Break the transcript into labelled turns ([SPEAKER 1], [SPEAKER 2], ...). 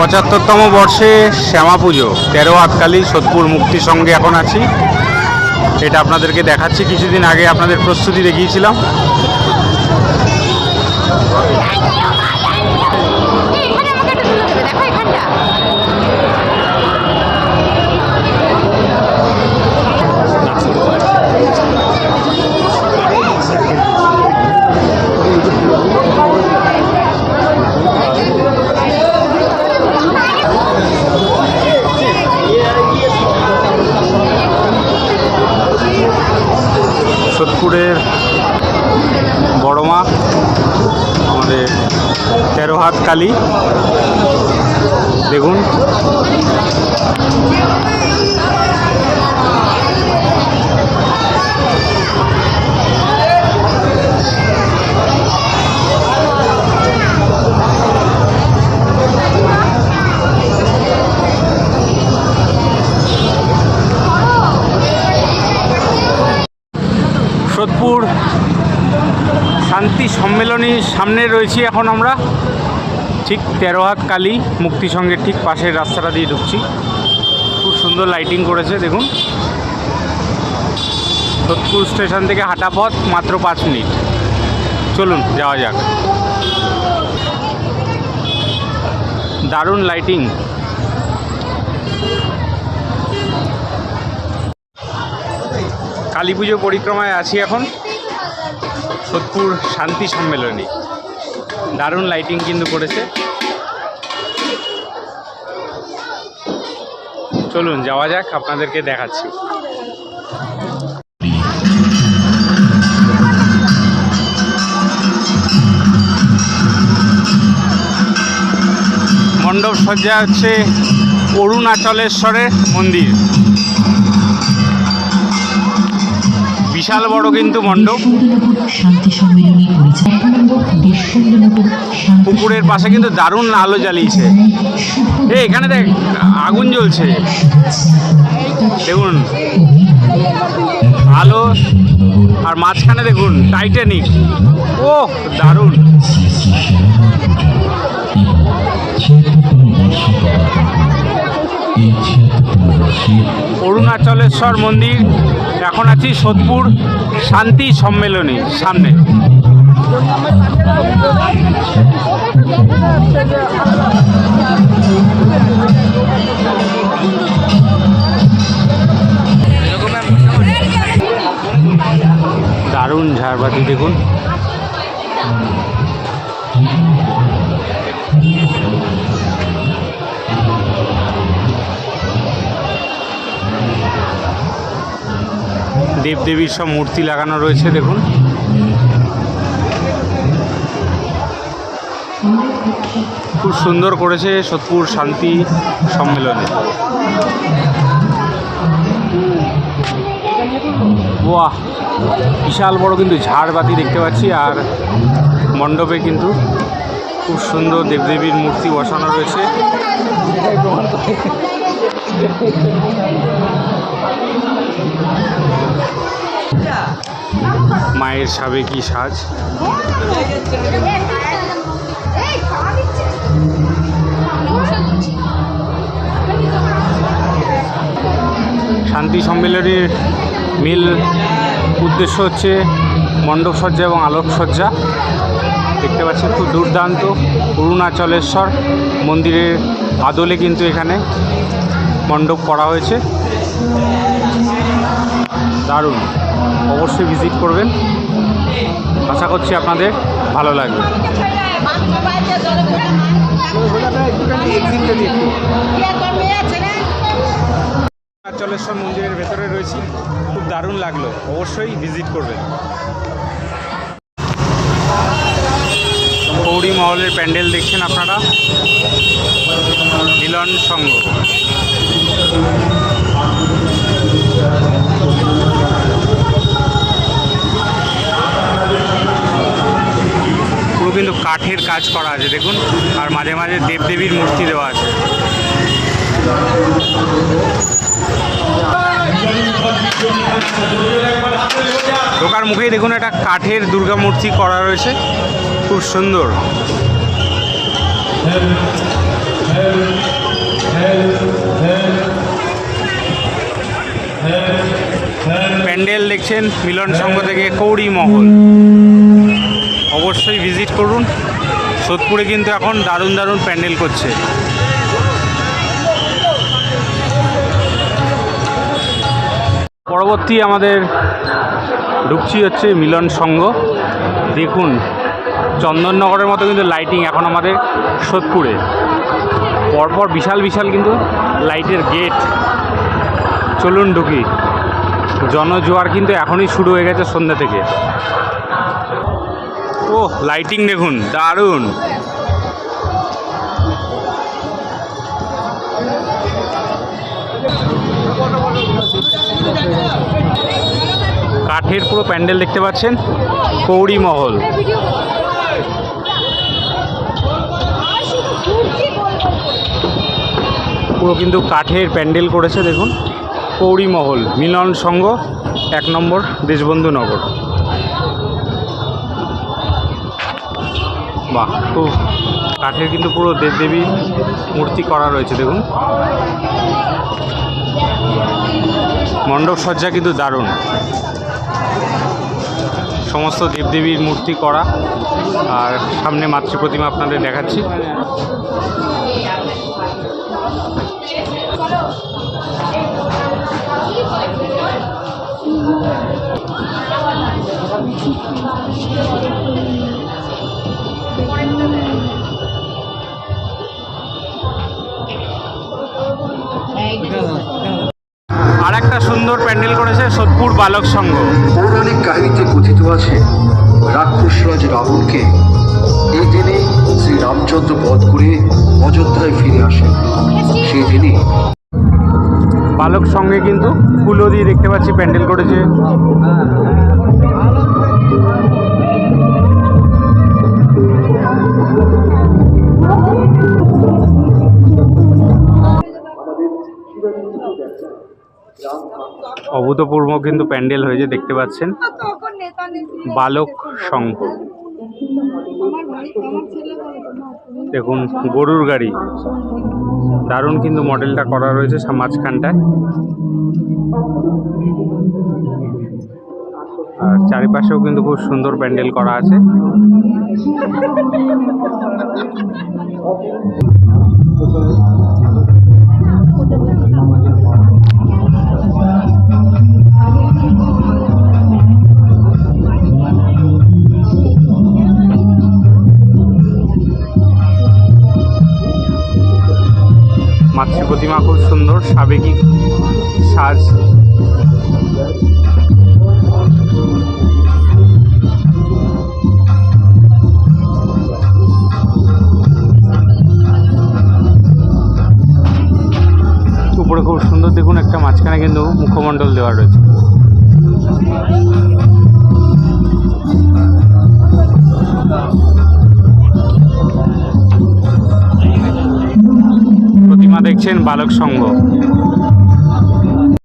[SPEAKER 1] পঁচাত্তরতম বর্ষে শ্যামা পুজো, তেরো আতকালি সোদপুর মুক্তি সঙ্গে এখন আছি। এটা আপনাদেরকে দেখাচ্ছি, কিছুদিন আগে আপনাদের প্রস্তুতি দেখিয়েছিলাম। কালী। দেখুন। সোদপুর শান্তি সম্মেলনীর সামনে রয়েছি এখন আমরা। ঠিক তেরো হাত কালী মুক্তি সঙ্গের ঠিক পাশের রাস্তাটা দিয়ে ঢুকছি। খুব সুন্দর লাইটিং করেছে, দেখুন। সোদপুর স্টেশন থেকে হাঁটা পথ মাত্র পাঁচ মিনিট। চলুন, যাওয়া যাক। দারুণ লাইটিং কালী পুজো পরিক্রমায় আছি এখন। সোদপুর শান্তি সম্মেলনী। দারুণ লাইটিং কিন্তু করেছে। চলুন যাওয়া যাক আপনাদেরকে দেখাচ্ছি। মণ্ডপ সজ্জা হচ্ছে অরুণাচলেশ্বরের মন্দির। বিশাল বড় কিন্তু মণ্ডপ। পুকুরের পাশে কিন্তু দারুণ আলো জ্বালিয়েছে। এ, এখানে দেখ, আগুন জ্বলছে। দেখুন। আলো, আর মাঝখানে দেখুন, টাইটানিক। ও দারুণ। অরুণাচলেশ্বর মন্দির। এখন আছি সোদপুর শান্তি সম্মেলনী সামনে। দারুণ ঝাড়বাতি দেখুন। দেবদেবীর সব মূর্তি লাগানো রয়েছে, দেখুন। খুব সুন্দর করেছে সোদপুর শান্তি সম্মেলনে। বাহ, বিশাল বড় কিন্তু ঝাড়বাতি দেখতে পাচ্ছি, আর মণ্ডপে কিন্তু খুব সুন্দর দেবদেবীর মূর্তি বসানো রয়েছে। মায়ের সাবেকি সাজ? শান্তি সম্মেলনের মূল উদ্দেশ্য হচ্ছে মণ্ডপ সজ্জা এবং আলোকসজ্জা। দেখতে পাচ্ছেন খুব দুর্দান্ত অরুণাচলেশ্বর মন্দিরের আদলে কিন্তু এখানে মণ্ডপ করা হয়েছে। দারুণ। অবশ্যই ভিজিট করবেন। আশা করছি আপনাদের ভালো লাগবে। অরুণাচলেশ্বর মন্দিরের ভেতরে রয়েছি। খুব দারুণ লাগল। অবশ্যই ভিজিট করবেন। কৌড়ি মহলের প্যান্ডেল দেখছেন আপনারা। মিলন সংঘ। কাঠের কাজ করা আছে, দেখুন। আর মাঝে মাঝে দেবদেবীর মূর্তি দেওয়া আছে। ঢোকার মুখেই দেখুন, একটা কাঠের দুর্গা মূর্তি করা রয়েছে। খুব সুন্দর। প্যান্ডেল দেখছেন মিলন সংঘ থেকে কৌড়ি মহল। অবশ্যই ভিজিট করুন। সোদপুরে কিন্তু এখন দারুণ দারুণ প্যান্ডেল করছে। পরবর্তী আমাদের ঢুকছি হচ্ছে মিলন সংঘ। দেখুন, চন্দননগরের মতো কিন্তু লাইটিং এখন আমাদের সোদপুরে। পরপর বিশাল বিশাল কিন্তু লাইটের গেট চলুন ঢুকি। জনজোয়ার কিন্তু এখনই শুরু হয়ে গেছে সন্ধ্যা থেকে। ও লাইটিং দেখুন, দারুণ। কাঠের পুরো প্যান্ডেল দেখতে পাচ্ছেন কৌড়ি মহল। পুরো কিন্তু কাঠের প্যান্ডেল করেছে, দেখুন। কৌড়ি মহল, মিলন সংঘ, এক নম্বর দেশবন্ধু নগর। বাহ, খুব কাঠের কিন্তু পুরো দেবদেবী মূর্তি করা রয়েছে, দেখুন। মণ্ডপ সজ্জা কিন্তু দারুণ। সমস্ত দেবদেবীর মূর্তি করা। আর সামনে মাতৃ প্রতিমা আপনাদের দেখাচ্ছি। সুন্দর প্যান্ডেল করেছে সোদপুর বালক সংঘ।
[SPEAKER 2] পৌরাণিক কাহিনীতে কথিত আছে রাক্ষসরাজ রাবণকে এই দিনে শ্রী রামচন্দ্র বধ করে অযোধ্যায় ফিরে আসেন সেই দিনই
[SPEAKER 1] বালক সঙ্গে কিন্তু ফুলও দিয়ে দেখতে পাচ্ছি প্যান্ডেল করেছে। অভূতপূর্ব কিন্তু প্যান্ডেল হয়েছে দেখতে পাচ্ছেন, বালক সংঘ। দেখুন, গরুর গাড়ি। দারুণ কিন্তু মডেলটা করা রয়েছে মাঝখানটায়। আর চারিপাশেও কিন্তু খুব সুন্দর প্যান্ডেল করা আছে। সুন্দর সাবেকি সাজ। উপরে খুব সুন্দর দেখুন একটা মাঝখানে কিন্তু মুখমণ্ডল দেওয়া রয়েছে। প্রতিমা দেখছেন বালক সংঘ।